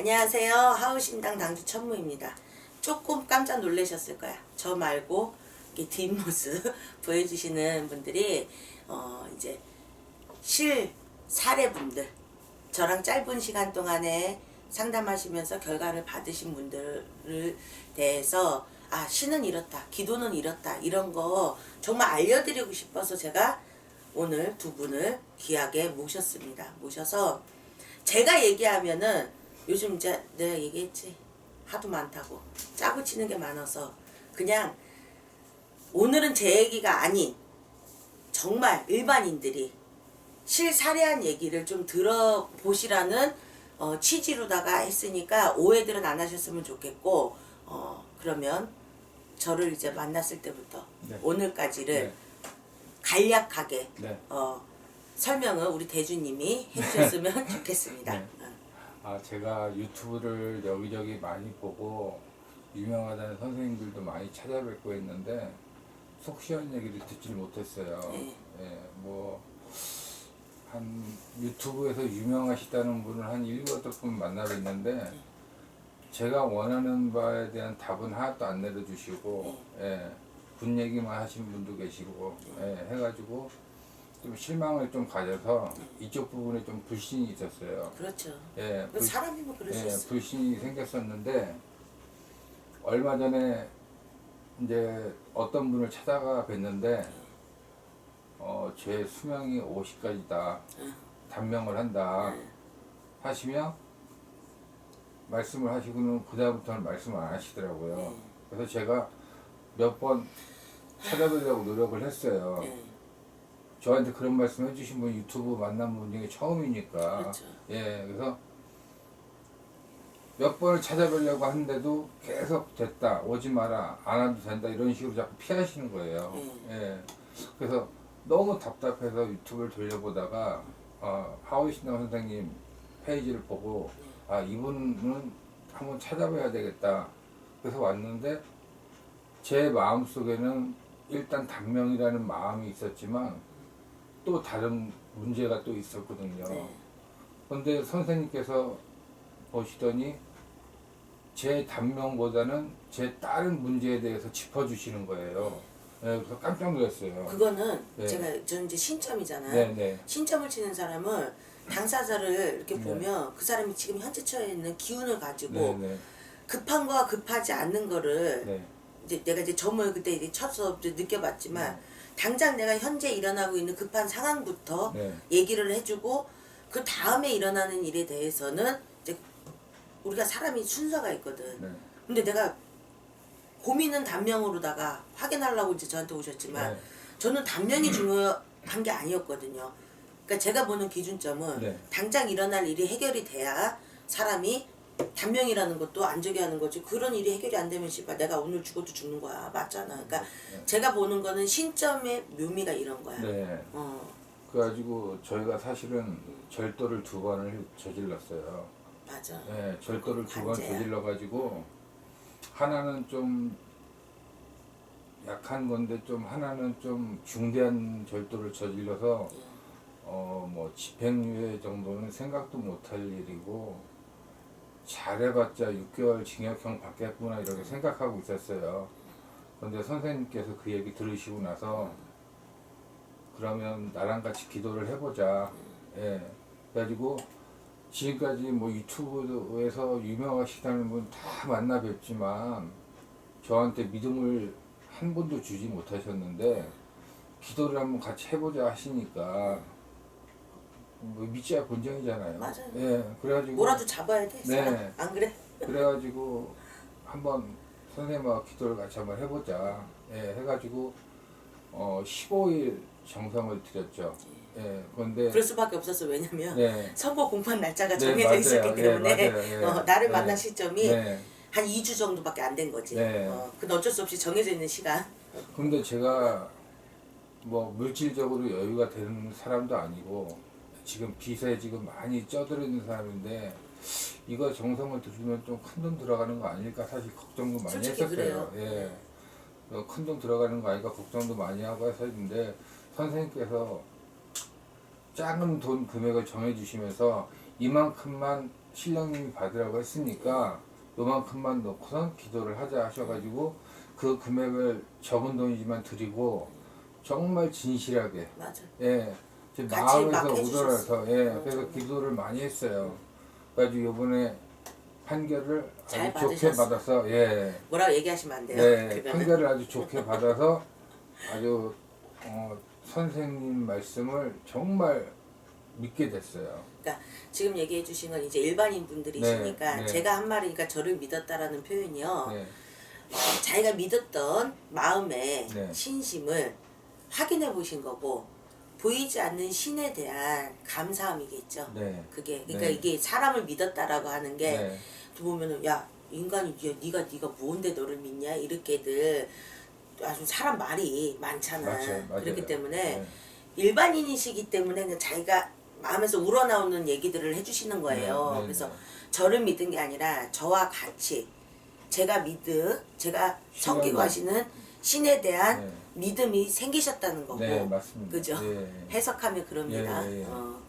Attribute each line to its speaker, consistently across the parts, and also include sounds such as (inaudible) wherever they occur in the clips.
Speaker 1: 안녕하세요. 하우신당 당주 천무입니다. 조금 깜짝 놀라셨을 거야. 저 말고 뒷모습 (laughs) 보여주시는 분들이 어 이제 실 사례분들 저랑 짧은 시간 동안에 상담하시면서 결과를 받으신 분들을 대해서 아 신은 이렇다 기도는 이렇다 이런 거 정말 알려드리고 싶어서 제가 오늘 두 분을 귀하게 모셨습니다 모셔서 제가 얘기하면은 요즘 이제 내가 얘기했지 하도 많다고 짜고 치는 게 많아서 그냥 오늘은 제 얘기가 아닌 정말 일반인들이 실사례한 얘기를 좀 들어보시라는 어, 취지로다가 했으니까 오해들은 안 하셨으면 좋겠고 어, 그러면 저를 이제 만났을 때부터
Speaker 2: 네.
Speaker 1: 오늘까지를
Speaker 2: 네.
Speaker 1: 간략하게
Speaker 2: 네.
Speaker 1: 어, 설명을 우리 대주님이 해주셨으면 (laughs) 좋겠습니다.
Speaker 2: 네. 아 제가 유튜브를 여기저기 많이 보고 유명하다는 선생님들도 많이 찾아뵙고 있는데 속 시원 얘기를 듣질 못했어요.
Speaker 1: 네.
Speaker 2: 예, 뭐. 한 유튜브에서 유명하시다는 분을 한 일곱 여덟 분 만나뵀는데 제가 원하는 바에 대한 답은 하나도 안 내려주시고 예, 군 얘기만 하신 분도 계시고 예, 해가지고 좀 실망을 좀 가져서 이쪽 부분에 좀 불신이 있었어요.
Speaker 1: 그렇죠.
Speaker 2: 예,
Speaker 1: 그
Speaker 2: 불-
Speaker 1: 사람이 뭐 그럴 수
Speaker 2: 예,
Speaker 1: 있어.
Speaker 2: 불신이 생겼었는데 얼마 전에 이제 어떤 분을 찾아가 뵀는데 어, 제 수명이 50까지다 단명을 한다 하시며 말씀을 하시고는 그다음부터는 말씀 안 하시더라고요. 그래서 제가 몇 번 찾아뵈려고 노력을 했어요.
Speaker 1: 예,
Speaker 2: 저한테 그런 말씀 해주신 분 유튜브 만난 분 중에 처음이니까.
Speaker 1: 그렇죠.
Speaker 2: 예 그래서 몇 번을 찾아뵈려고 하는데도 계속 됐다 오지 마라 안 와도 된다 이런 식으로 자꾸 피하시는 거예요. 예. 그래서 너무 답답해서 유튜브를 돌려보다가 어, 하우이신당 선생님 페이지를 보고 아 이분은 한번 찾아봐야 되겠다. 그래서 왔는데 제 마음 속에는 일단 단명이라는 마음이 있었지만 또 다른 문제가 또 있었거든요.
Speaker 1: 네.
Speaker 2: 근데 선생님께서 보시더니 제 단명보다는 제 다른 문제에 대해서 짚어주시는 거예요. 네, 그래서 깜짝 놀랐어요.
Speaker 1: 그거는
Speaker 2: 네.
Speaker 1: 제가 저는 이제 신점이잖아요.
Speaker 2: 네 네.
Speaker 1: 신점을 치는 사람은 당사자를 이렇게
Speaker 2: 네.
Speaker 1: 보면 그 사람이 지금 현재 처해 있는 기운을 가지고
Speaker 2: 네 네.
Speaker 1: 급한 거와 급하지 않는 거를
Speaker 2: 네.
Speaker 1: 이제 내가 이제 점을 그때 이제 첫 수업 때 느껴봤지만
Speaker 2: 네.
Speaker 1: 당장 내가 현재 일어나고 있는 급한 상황부터
Speaker 2: 네.
Speaker 1: 얘기를 해주고 그 다음에 일어나는 일에 대해서는 이제 우리가 사람이 순서가 있거든.
Speaker 2: 네.
Speaker 1: 근데 내가 고민은 단명으로다가 확인하려고 이제 저한테 오셨지만
Speaker 2: 네.
Speaker 1: 저는 단면이 중요한 게 아니었거든요. 그러니까 제가 보는 기준점은
Speaker 2: 네.
Speaker 1: 당장 일어날 일이 해결이 돼야 사람이 단명이라는 것도 안 저기 하는 거지. 그런 일이 해결이 안 되면 씨발 내가 오늘 죽어도 죽는 거야. 맞잖아. 그러니까
Speaker 2: 네.
Speaker 1: 제가 보는 거는 신점의 묘미가 이런 거야.
Speaker 2: 네.
Speaker 1: 어.
Speaker 2: 그래가지고 저희가 사실은 절도를 두 번을 저질렀어요.
Speaker 1: 맞아.
Speaker 2: 네, 절도를 두 번
Speaker 1: 관제야.
Speaker 2: 저질러가지고 하나는 좀 약한 건데 좀 하나는 좀 중대한 절도를 저질러서 어 뭐 집행유예 정도는 생각도 못할 일이고 잘해봤자 6개월 징역형 받겠구나 이렇게 생각하고 있었어요. 그런데 선생님께서 그 얘기 들으시고 나서 그러면 나랑 같이 기도를 해보자. 예. 그래가지고 지금까지 뭐 유튜브에서 유명하시다는 분 다 만나 뵙지만 저한테 믿음을 한 번도 주지 못하셨는데 기도를 한번 같이 해보자 하시니까 뭐 믿지야 본정이잖아요.
Speaker 1: 맞아요.
Speaker 2: 예. 그래가지고
Speaker 1: 뭐라도 잡아야 돼.
Speaker 2: 네.
Speaker 1: 사람. 안 그래? (laughs)
Speaker 2: 그래가지고 한번 선생님하고 기도를 같이 한번 해보자. 예, 해가지고 어 15일 정성을 드렸죠. 예, 그런데
Speaker 1: 그럴 수밖에 없었어. 왜냐면
Speaker 2: 네,
Speaker 1: 선거 공판 날짜가
Speaker 2: 네,
Speaker 1: 정해져
Speaker 2: 맞아요.
Speaker 1: 있었기
Speaker 2: 네,
Speaker 1: 때문에
Speaker 2: 맞아요. 네.
Speaker 1: 어, 나를
Speaker 2: 네.
Speaker 1: 만난 시점이
Speaker 2: 네.
Speaker 1: 한 2주 정도밖에 안 된 거지.
Speaker 2: 네.
Speaker 1: 어, 근데 어쩔 수 없이 정해져 있는 시간.
Speaker 2: 근데 제가 뭐 물질적으로 여유가 되는 사람도 아니고 지금 빚에 지금 많이 쪄들어 있는 사람인데 이거 정성을 들으면 좀 큰 돈 들어가는 거 아닐까 사실 걱정도 많이
Speaker 1: 솔직히
Speaker 2: 했었어요.
Speaker 1: 그래요.
Speaker 2: 예. 큰 돈 들어가는 거 아닐까 걱정도 많이 하고 했었는데 선생님께서 작은 돈 금액을 정해주시면서 이만큼만 신랑님이 받으라고 했으니까 요만큼만 넣고선 기도를 하자 하셔가지고 그 금액을 적은 돈이지만 드리고 정말 진실하게
Speaker 1: 맞아.
Speaker 2: 예, 제
Speaker 1: 같이 막 해주셨어.
Speaker 2: 우러나서 예,
Speaker 1: 어,
Speaker 2: 그래서. 기도를 많이 했어요. 그래가지고 요번에 판결을
Speaker 1: 잘
Speaker 2: 아주 좋게
Speaker 1: 받으셨어.
Speaker 2: 받아서 예,
Speaker 1: 뭐라고 얘기하시면 안 돼요.
Speaker 2: 네,
Speaker 1: 그거는.
Speaker 2: 판결을 아주 좋게 (laughs) 받아서 아주 어, 선생님 말씀을 정말 믿게 됐어요.
Speaker 1: 그러니까 지금 얘기해 주신 건 이제 일반인 분들이시니까
Speaker 2: 네, 네.
Speaker 1: 제가 한 말이니까 저를 믿었다라는 표현이요.
Speaker 2: 네,
Speaker 1: 어, 자기가 믿었던 마음의
Speaker 2: 네.
Speaker 1: 신심을 확인해 보신 거고 보이지 않는 신에 대한 감사함이겠죠.
Speaker 2: 네,
Speaker 1: 그게 그러니까
Speaker 2: 네.
Speaker 1: 이게 사람을 믿었다라고 하는 게
Speaker 2: 네,
Speaker 1: 보면은 야 인간이 야, 네가 네가 뭔데 너를 믿냐 이렇게들 아주 사람 말이 많잖아.
Speaker 2: 맞아요, 맞아요.
Speaker 1: 그렇기 때문에
Speaker 2: 네,
Speaker 1: 일반인이시기 때문에 자기가 마음에서 우러나오는 얘기들을 해주시는 거예요.
Speaker 2: 네, 네,
Speaker 1: 그래서
Speaker 2: 네.
Speaker 1: 저를 믿은 게 아니라 저와 같이 제가 믿음, 제가 섬기고. 하시는 신에 대한
Speaker 2: 네.
Speaker 1: 믿음이 생기셨다는 거고
Speaker 2: 네, 맞습니다.
Speaker 1: 그죠?
Speaker 2: 예.
Speaker 1: 해석하면 그럽니다.
Speaker 2: 예, 예, 예.
Speaker 1: 어,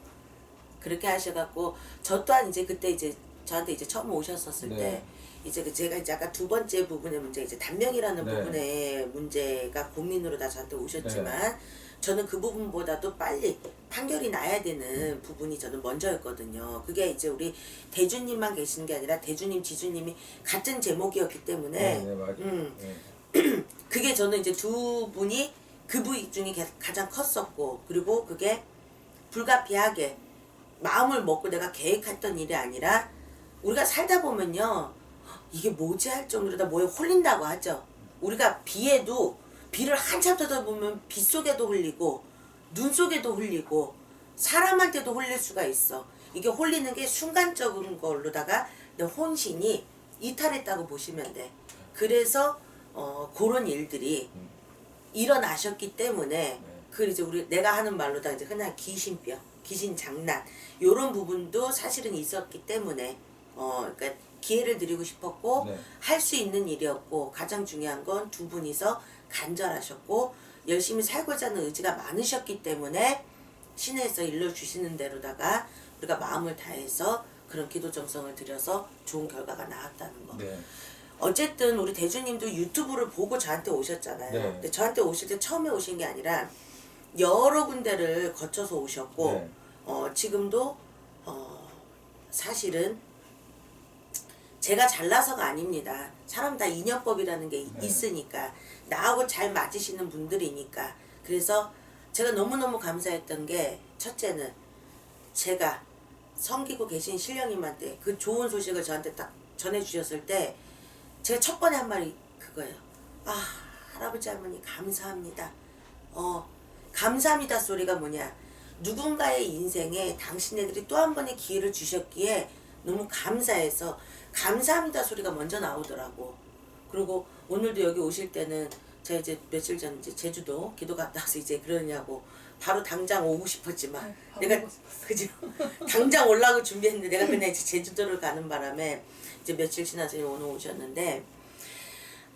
Speaker 1: 그렇게 하셔갖고 저 또한 이제 그때 이제 저한테 이제 처음 오셨었을
Speaker 2: 네.
Speaker 1: 때 이제 그 제가 이제 아까 두 번째 부분의 문제 이제 단명이라는
Speaker 2: 네.
Speaker 1: 부분의 문제가 고민으로 다 저한테 오셨지만 저는 그 부분보다도 빨리 판결이 나야 되는 부분이 저는 먼저였거든요. 그게 이제 우리 대주님만 계신 게 아니라 대주님, 지주님이 같은 제목이었기 때문에
Speaker 2: 네, 네, 맞아요.
Speaker 1: 음.
Speaker 2: 네. (clears throat)
Speaker 1: 그게 저는 이제 두 분이 그 가- 가장 컸었고 그리고 그게 불가피하게 마음을 먹고 내가 계획했던 일이 아니라 우리가 살다 보면요 이게 뭐지 할 정도로 다 뭐에 홀린다고 하죠. 우리가 비에도 비를 한참 쳐다보면 빗 속에도 흘리고 눈 속에도 흘리고 사람한테도 홀릴 수가 있어. 이게 홀리는 게 순간적인 걸로다가 내 혼신이 이탈했다고 보시면 돼. 그래서 어, 그런 일들이 일어나셨기 때문에 그 이제 우리 내가 하는 말로 다 이제 흔한 귀신병, 귀신 장난 요런 부분도 사실은 있었기 때문에 어 그러니까 기회를 드리고 싶었고
Speaker 2: 네.
Speaker 1: 할수 있는 일이었고 가장 중요한 건 두 분이서 간절하셨고 열심히 살고자 하는 의지가 많으셨기 때문에 신에서 일러 주시는 대로다가 우리가 마음을 다해서 그런 기도 정성을 들여서 좋은 결과가 나왔다는 거.
Speaker 2: 네.
Speaker 1: 어쨌든 우리 대주님도 유튜브를 보고 저한테 오셨잖아요.
Speaker 2: 네.
Speaker 1: 근데 저한테 오실 때 처음에 오신 게 아니라 여러 군데를 거쳐서 오셨고
Speaker 2: 네.
Speaker 1: 어, 지금도 어, 사실은 제가 잘나서가 아닙니다. 사람 다 인연법이라는 게
Speaker 2: 네.
Speaker 1: 있으니까 나하고 잘 맞으시는 분들이니까 그래서 제가 너무너무 감사했던 게 첫째는 제가 섬기고 계신 신령님한테 그 좋은 소식을 저한테 딱 전해주셨을 때 제가 첫 번에 한 말이 그거예요. 아 할아버지 할머니 감사합니다. 어 감사합니다 소리가 뭐냐 누군가의 인생에 당신네들이 또 한 번의 기회를 주셨기에 너무 감사해서 감사합니다 소리가 먼저 나오더라고. 그리고 오늘도 여기 오실 때는 제가 이제 며칠 전 이제 제주도 기도 갔다 와서 이제 그러냐고 바로 당장 오고 싶었지만 내가 그죠 (laughs) 당장 올라고 준비했는데 내가 그냥 이제 제주도를 가는 바람에 이제 며칠 지나서 오늘 오셨는데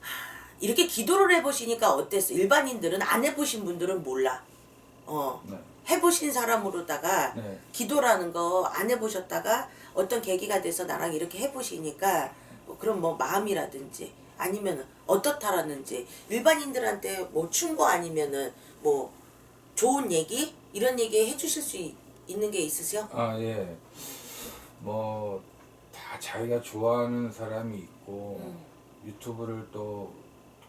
Speaker 1: 하, 이렇게 기도를 해보시니까 어땠어? 일반인들은 안 해보신 분들은 몰라. 어
Speaker 2: 네.
Speaker 1: 해보신 사람으로다가
Speaker 2: 네.
Speaker 1: 기도라는 거 안 해보셨다가 어떤 계기가 돼서 나랑 이렇게 해보시니까 뭐 그런 뭐 마음이라든지 아니면 어떻다라는지 일반인들한테 뭐 충고 아니면은 뭐 좋은 얘기 이런 얘기 해주실 수 있- 있는 게 있으세요?
Speaker 2: 아, 예. 뭐, 다 자기가 좋아하는 사람이 있고,
Speaker 1: 음.
Speaker 2: 유튜브를 또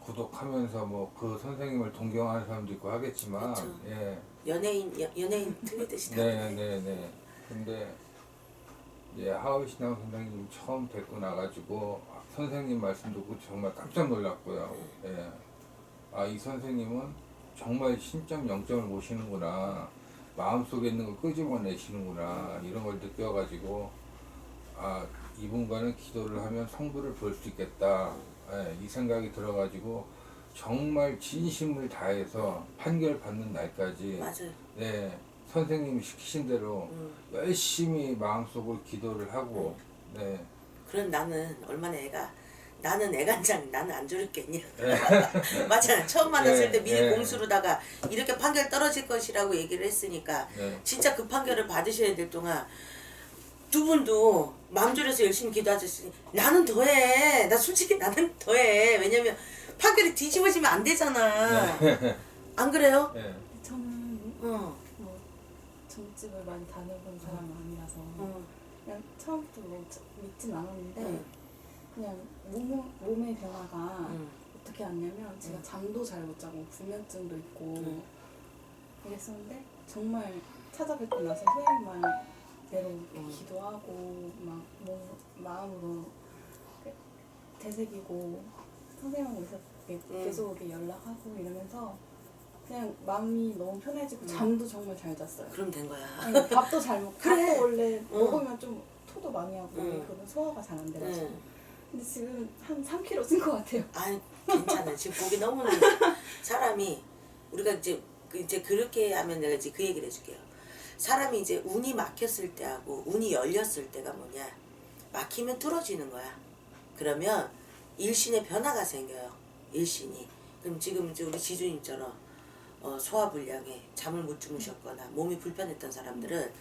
Speaker 2: 구독하면서 뭐 그 선생님을 동경하는 사람도 있고 하겠지만,
Speaker 1: 그쵸.
Speaker 2: 예.
Speaker 1: 연예인 여- 연예인 틀리듯이 다
Speaker 2: 네, 네, 네. 근데, 예, 하우 신앙 선생님 처음 뵙고 나가지고, 선생님 말씀 듣고 정말 깜짝 놀랐고요. 예. 아, 이 선생님은 정말 신점 영점을 모시는구나. 마음속에 있는 걸 끄집어내시는구나. 이런 걸 느껴가지고, 아, 이분과는 기도를 하면 성부를 볼 수 있겠다. 예, 이 생각이 들어가지고, 정말 진심을 다해서 판결 받는 날까지,
Speaker 1: 맞아요.
Speaker 2: 네, 선생님이 시키신 대로
Speaker 1: 음.
Speaker 2: 열심히 마음속으로 기도를 하고, 네,
Speaker 1: 그런 나는 얼마나 애가 나는 애간장 나는 안 저랬겠냐 (laughs) (laughs) 맞잖아 처음 만났을
Speaker 2: 네,
Speaker 1: 때 미리
Speaker 2: 네.
Speaker 1: 공수로다가 이렇게 판결 떨어질 것이라고 얘기를 했으니까
Speaker 2: 네.
Speaker 1: 진짜 그 판결을 받으셔야 될 동안 두 분도 마음 졸여서 열심히 기도하셨으니 나는 더해. 나 솔직히 나는 더해. 왜냐면 판결이 뒤집어지면 안 되잖아. 안 그래요?
Speaker 2: 네.
Speaker 3: 저는
Speaker 1: 어.
Speaker 3: 뭐 점집을 많이 다녀본 사람은 아니라서
Speaker 1: 어.
Speaker 3: 그냥 처음부터 뭐 저- 믿진 않았는데
Speaker 1: 응.
Speaker 3: 그냥 몸, 몸의 변화가
Speaker 1: 응.
Speaker 3: 어떻게 왔냐면 제가
Speaker 1: 응.
Speaker 3: 잠도 잘 못 자고 불면증도 있고
Speaker 1: 응.
Speaker 3: 이랬었는데 정말 찾아뵙고 나서 선생님 말대로
Speaker 1: 응.
Speaker 3: 기도하고 막 몸, 마음으로 되새기고 선생님하고 있었
Speaker 1: 응.
Speaker 3: 계속 이렇게 연락하고 이러면서 그냥 마음이 너무 편해지고
Speaker 1: 응.
Speaker 3: 잠도 정말 잘 잤어요.
Speaker 1: 그럼 된 거야.
Speaker 3: 아니, 밥도 잘 먹고 (laughs)
Speaker 1: 그래.
Speaker 3: 밥도 원래
Speaker 1: 응.
Speaker 3: 먹으면 좀 토도 많이 하고
Speaker 1: 응.
Speaker 3: 그러면 소화가 잘 안 돼가지고
Speaker 1: 응.
Speaker 3: 근데 지금 한 3kg 쓴것 같아요.
Speaker 1: 아니 괜찮아. 지금 보기 너무 사람이 우리가 이제 그 이제 그렇게 하면 내가 이제 그 얘기를 해줄게요. 사람이 이제 운이 막혔을 때하고 운이 열렸을 때가 뭐냐? 막히면 뚫어지는 거야. 그러면 일신의 변화가 생겨요. 일신이. 그럼 지금 이제 우리 지주님처럼 어, 소화 불량에 잠을 못 주무셨거나 몸이 불편했던 사람들은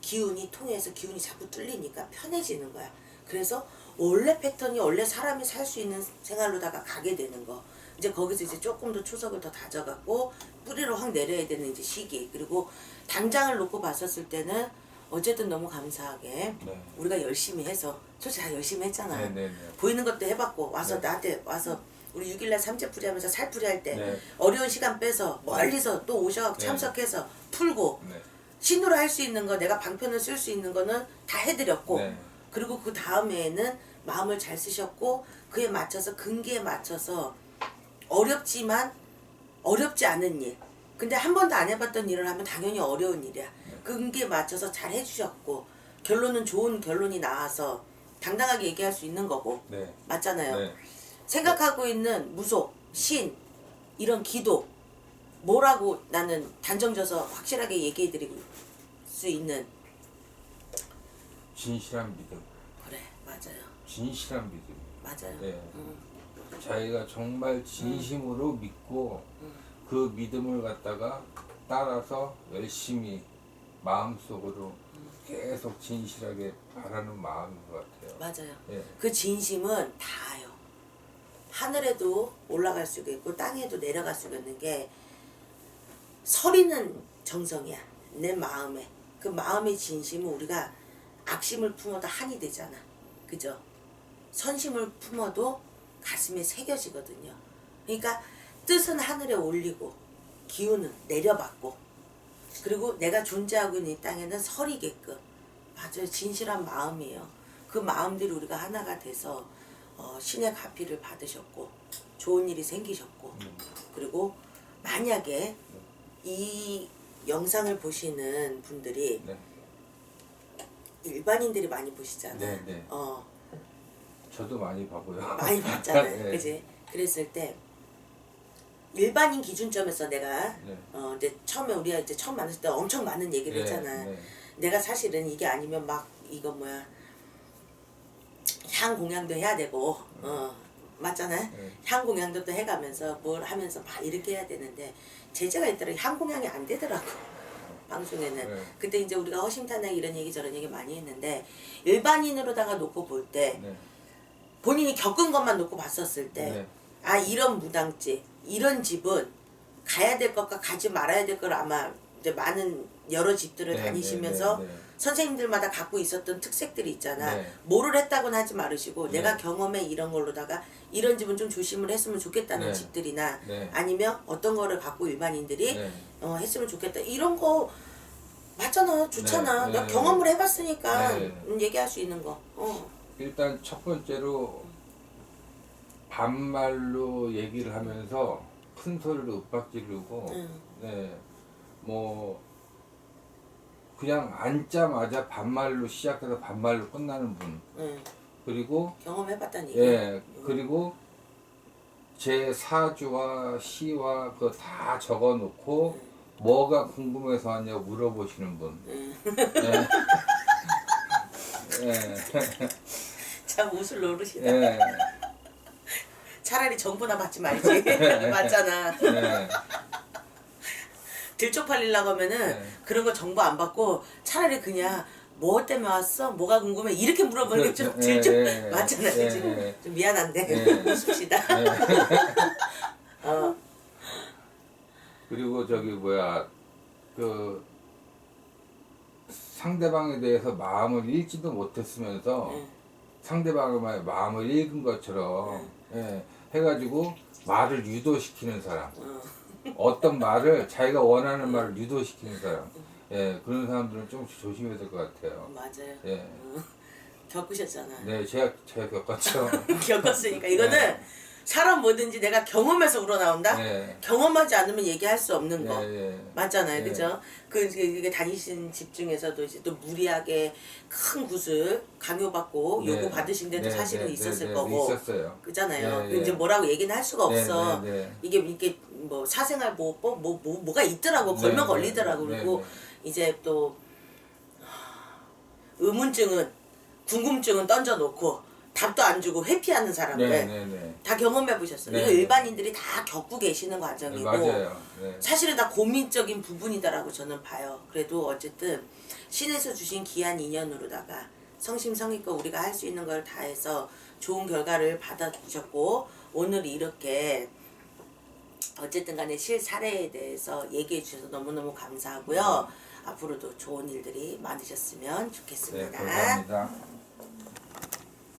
Speaker 1: 기운이 통해서 기운이 자꾸 뚫리니까 편해지는 거야. 그래서 원래 패턴이 원래 사람이 살 수 있는 생활로다가 가게 되는 거. 이제 거기서 이제 조금 더 초석을 더 다져갖고 뿌리를 확 내려야 되는 이제 시기. 그리고 당장을 놓고 봤었을 때는 어쨌든 너무 감사하게
Speaker 2: 네.
Speaker 1: 우리가 열심히 해서 솔직히 다 열심히 했잖아.
Speaker 2: 네, 네, 네.
Speaker 1: 보이는 것도 해봤고 와서
Speaker 2: 네.
Speaker 1: 나한테 와서 우리 6일날 삼재풀이 하면서 살풀이 할때
Speaker 2: 네.
Speaker 1: 어려운 시간 빼서 멀리서 또 오셔
Speaker 2: 네.
Speaker 1: 참석해서 풀고
Speaker 2: 네.
Speaker 1: 신으로 할 수 있는 거 내가 방편을 쓸 수 있는 거는 다 해드렸고
Speaker 2: 네.
Speaker 1: 그리고 그 다음에는 마음을 잘 쓰셨고 그에 맞춰서 근기에 맞춰서 어렵지만 어렵지 않은 일 근데 한 번도 안 해봤던 일을 하면 당연히 어려운 일이야 근기에 맞춰서 잘 해주셨고 결론은 좋은 결론이 나와서 당당하게 얘기할 수 있는 거고
Speaker 2: 네.
Speaker 1: 맞잖아요
Speaker 2: 네.
Speaker 1: 생각하고 있는 무속, 신, 이런 기도 뭐라고 나는 단정져서 확실하게 얘기해 드릴 수 있는
Speaker 2: 진실한 믿음.
Speaker 1: 그래 맞아요
Speaker 2: 진실한 믿음.
Speaker 1: 맞아요
Speaker 2: 네.
Speaker 1: 음,
Speaker 2: 자기가 정말 진심으로 믿고
Speaker 1: 음.
Speaker 2: 그 믿음을 갖다가 따라서 열심히 마음속으로 계속 진실하게 바라는 마음인 것 같아요.
Speaker 1: 맞아요
Speaker 2: 예.
Speaker 1: 그 진심은 다요 하늘에도 올라갈 수가 있고 땅에도 내려갈 수가 있는 게 서리는 정성이야 내 마음에 그 마음의 진심은 우리가 악심을 품어도 한이 되잖아 그죠 선심을 품어도 가슴에 새겨지거든요 그러니까 뜻은 하늘에 올리고 기운은 내려받고 그리고 내가 존재하고 있는 이 땅에는 서리게끔 맞아요 진실한 마음이에요 그 마음들이 우리가 하나가 돼서 어, 신의 가피를 받으셨고 좋은 일이 생기셨고
Speaker 2: 음.
Speaker 1: 그리고 만약에 이 영상을 보시는 분들이
Speaker 2: 네.
Speaker 1: 일반인들이 많이 보시잖아
Speaker 2: 네, 네.
Speaker 1: 어
Speaker 2: 저도 많이 봐고요.
Speaker 1: 많이 봤잖아요 (laughs)
Speaker 2: 네.
Speaker 1: 그지 그랬을 때 일반인 기준점에서 내가
Speaker 2: 네.
Speaker 1: 어 이제 처음에 우리가 이제 처음 만났을 때 엄청 많은 얘기를
Speaker 2: 네,
Speaker 1: 했잖아
Speaker 2: 네.
Speaker 1: 내가 사실은 이게 아니면 막 이거 뭐야 향 공양도 해야 되고 어 맞잖아
Speaker 2: 네.
Speaker 1: 향 공양도 또 해가면서 뭘 하면서 막 이렇게 해야 되는데 제재가 있더라고 향 공양이 안 되더라고 방송에는
Speaker 2: 네.
Speaker 1: 그때 이제 우리가 허심탄회 이런 얘기 저런 얘기 많이 했는데 일반인으로다가 놓고 볼 때
Speaker 2: 네.
Speaker 1: 본인이 겪은 것만 놓고 봤었을 때
Speaker 2: 네.
Speaker 1: 아 이런 무당집 이런 집은 가야 될 것과 가지 말아야 될 걸 아마 이제 많은 여러 집들을
Speaker 2: 네,
Speaker 1: 다니시면서
Speaker 2: 네, 네, 네.
Speaker 1: 선생님들마다 갖고 있었던 특색들이 있잖아.
Speaker 2: 네.
Speaker 1: 뭐를 했다고는 하지 말으시고
Speaker 2: 네.
Speaker 1: 내가 경험해 이런 걸로다가 이런 집은 좀 조심을 했으면 좋겠다는
Speaker 2: 네.
Speaker 1: 집들이나
Speaker 2: 네.
Speaker 1: 아니면 어떤 거를 갖고 일반인들이
Speaker 2: 네.
Speaker 1: 어, 했으면 좋겠다 이런 거 맞잖아 좋잖아
Speaker 2: 네,
Speaker 1: 나
Speaker 2: 네.
Speaker 1: 경험을 해봤으니까
Speaker 2: 네.
Speaker 1: 음, 얘기할 수 있는 거 어.
Speaker 2: 일단 첫 번째로 반말로 얘기를 하면서 큰 소리로 윽박 지르고
Speaker 1: 응.
Speaker 2: 네. 뭐 그냥 앉자마자 반말로 시작해서 반말로 끝나는 분
Speaker 1: 응.
Speaker 2: 그리고
Speaker 1: 경험해봤다는 얘기
Speaker 2: 예 그리고 제 사주와 시와 그거 다 적어놓고 뭐가 궁금해서 왔냐고 물어보시는 분.
Speaker 1: 응.
Speaker 2: 예. (laughs) 예.
Speaker 1: 참 옷을 노르시다
Speaker 2: 예.
Speaker 1: 차라리 정보나 받지 말지 (laughs) 맞잖아
Speaker 2: 예.
Speaker 1: 들쪽팔리려고 하면은
Speaker 2: 네.
Speaker 1: 그런 거 정보 안 받고 차라리 그냥 뭐 때문에 왔어? 뭐가 궁금해? 이렇게 물어보는 게 좀
Speaker 2: 그렇죠. 예,
Speaker 1: 질좀
Speaker 2: 예, 예.
Speaker 1: 맞잖아요
Speaker 2: 예,
Speaker 1: 지금
Speaker 2: 예.
Speaker 1: 좀 미안한데 (laughs)
Speaker 2: 예.
Speaker 1: 웃읍시다 어,
Speaker 2: 그리고 저기 뭐야 그 상대방에 대해서 마음을 읽지도 못했으면서
Speaker 1: 예.
Speaker 2: 상대방의 마음을 읽은 것처럼 예, 해가지고 말을 유도시키는 사람
Speaker 1: 어.
Speaker 2: 어떤 말을 자기가 원하는 말을 유도시키는 사람 예 그런 사람들은 좀 조심해야 될 것 같아요.
Speaker 1: 맞아요.
Speaker 2: 예.
Speaker 1: 어, 겪으셨잖아 요.
Speaker 2: 네 제가 제가 겪었죠. (laughs)
Speaker 1: 겪었으니까. 이거는
Speaker 2: 네.
Speaker 1: 사람 뭐든지 내가 경험해서 우러나온다
Speaker 2: 네.
Speaker 1: 경험하지 않으면 얘기할 수 없는 거
Speaker 2: 예, 예.
Speaker 1: 맞잖아요,
Speaker 2: 네.
Speaker 1: 그죠? 그 이게 다니신 집 중에서도 이제 또 무리하게 큰 굿을 강요받고
Speaker 2: 네.
Speaker 1: 요구 받으신 데도
Speaker 2: 네,
Speaker 1: 사실은
Speaker 2: 네,
Speaker 1: 있었을
Speaker 2: 네, 네,
Speaker 1: 거고,
Speaker 2: 있었어요
Speaker 1: 그잖아요.
Speaker 2: 네,
Speaker 1: 그 이제
Speaker 2: 네.
Speaker 1: 뭐라고 얘기는 할 수가
Speaker 2: 네,
Speaker 1: 없어.
Speaker 2: 네, 네.
Speaker 1: 이게 이게 뭐 사생활 보호법 뭐, 뭐 뭐가 있더라고
Speaker 2: 네,
Speaker 1: 걸면
Speaker 2: 네,
Speaker 1: 걸리더라고
Speaker 2: 네,
Speaker 1: 그리고
Speaker 2: 네.
Speaker 1: 이제 또 의문증은 궁금증은 던져놓고 답도 안 주고 회피하는 사람들
Speaker 2: 네, 네, 네.
Speaker 1: 다 경험해 보셨어요.
Speaker 2: 네,
Speaker 1: 이거
Speaker 2: 네.
Speaker 1: 일반인들이 다 겪고 계시는
Speaker 2: 네,
Speaker 1: 과정이고
Speaker 2: 맞아요 네.
Speaker 1: 사실은 다 고민적인 부분이다라고 저는 봐요. 그래도 어쨌든 신에서 주신 귀한 인연으로다가 성심성의껏 우리가 할 수 있는 걸 다해서 좋은 결과를 받아주셨고 오늘 이렇게 어쨌든 간에 실사례에 대해서 얘기해 주셔서 너무너무 감사하고요. 앞으로도 좋은 일들이 많으셨으면
Speaker 2: 네,
Speaker 1: 좋겠습니다.
Speaker 2: 감사합니다.